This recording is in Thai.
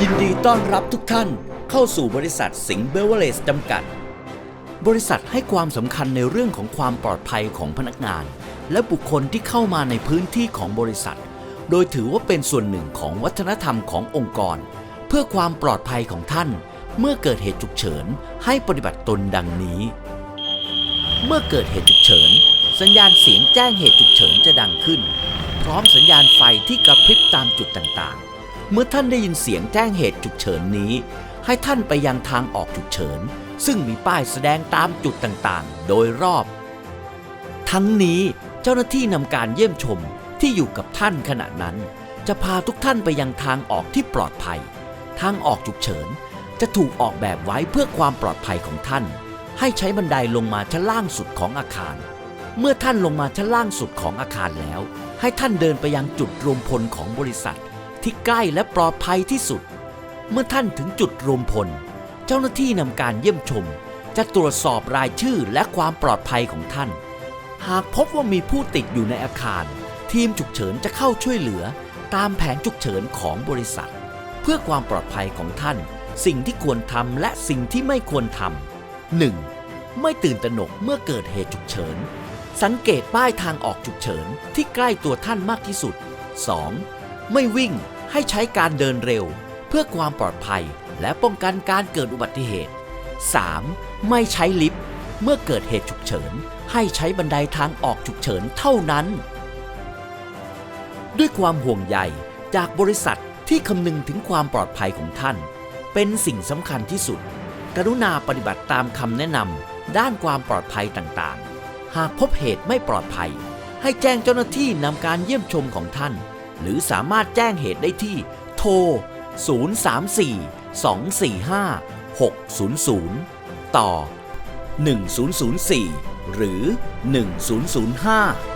ยินดีต้อนรับทุกท่านเข้าสู่บริษัทสิงห์เบเวอร์เลสจำกัด บริษัทให้ความสำคัญในเรื่องของความปลอดภัยของพนักงาน และบุคคลที่เข้ามาในพื้นที่ของบริษัท โดยถือว่าเป็นส่วนหนึ่งของวัฒนธรรมขององค์กร เพื่อความปลอดภัยของท่าน เมื่อเกิดเหตุฉุกเฉินให้ปฏิบัติตนดังนี้ เมื่อเกิดเหตุฉุกเฉิน สัญญาณเสียงแจ้งเหตุฉุกเฉินจะดังขึ้น พร้อมสัญญาณไฟที่กระพริบตามจุดต่างๆ เมื่อท่านได้ยินเสียงแจ้งเหตุฉุกเฉินนี้ ให้ท่านไปยังทางออกฉุกเฉิน ซึ่งมีป้ายแสดงตามจุดต่างๆ โดยรอบ ทั้งนี้เจ้าหน้าที่นำการเยี่ยมชมที่อยู่กับท่านขณะนั้น จะพาทุกท่านไปยังทางออกที่ปลอดภัย ทางออกฉุกเฉิน จะถูกออกแบบไว้เพื่อความปลอดภัยของท่าน ให้ใช้บันไดลงมาชั้นล่างสุดของอาคาร เมื่อท่านลงมาชั้นล่างสุดของอาคารแล้ว ให้ท่านเดินไปยังจุดรวมพลของบริษัท ที่ใกล้และปลอดภัยที่สุด เมื่อท่านถึงจุดรวมพล เจ้าหน้าที่นำการเยี่ยมชม จะตรวจสอบรายชื่อและความปลอดภัยของท่าน หากพบว่ามีผู้ติดอยู่ในอาคาร ทีมฉุกเฉินจะเข้าช่วยเหลือ ตามแผนฉุกเฉินของบริษัท เพื่อความปลอดภัยของท่าน สิ่งที่ควรทำและสิ่งที่ไม่ควรทำ 1. ไม่ตื่นตระหนกเมื่อเกิดเหตุฉุกเฉิน สังเกตป้ายทางออกฉุกเฉินที่ใกล้ตัวท่านมากที่สุด 2. ไม่วิ่งให้ใช้การเดินเร็ว เพื่อความปลอดภัยและป้องกันการเกิดอุบัติเหตุ 3. ไม่ใช้ลิฟต์เมื่อเกิดเหตุฉุกเฉิน ให้ใช้บันไดทางออกฉุกเฉินเท่านั้น ด้วยความห่วงใยจากบริษัทที่คำนึงถึงความปลอดภัยของท่าน เป็นสิ่งสำคัญที่สุด กรุณาปฏิบัติตามคำแนะนำด้านความปลอดภัยต่างๆ หากพบเหตุไม่ปลอดภัย ให้แจ้งเจ้าหน้าที่นำการเยี่ยมชมของท่าน หรือสามารถแจ้งเหตุได้ที่ โทร 034 245 600 ต่อ 1004 หรือ 1005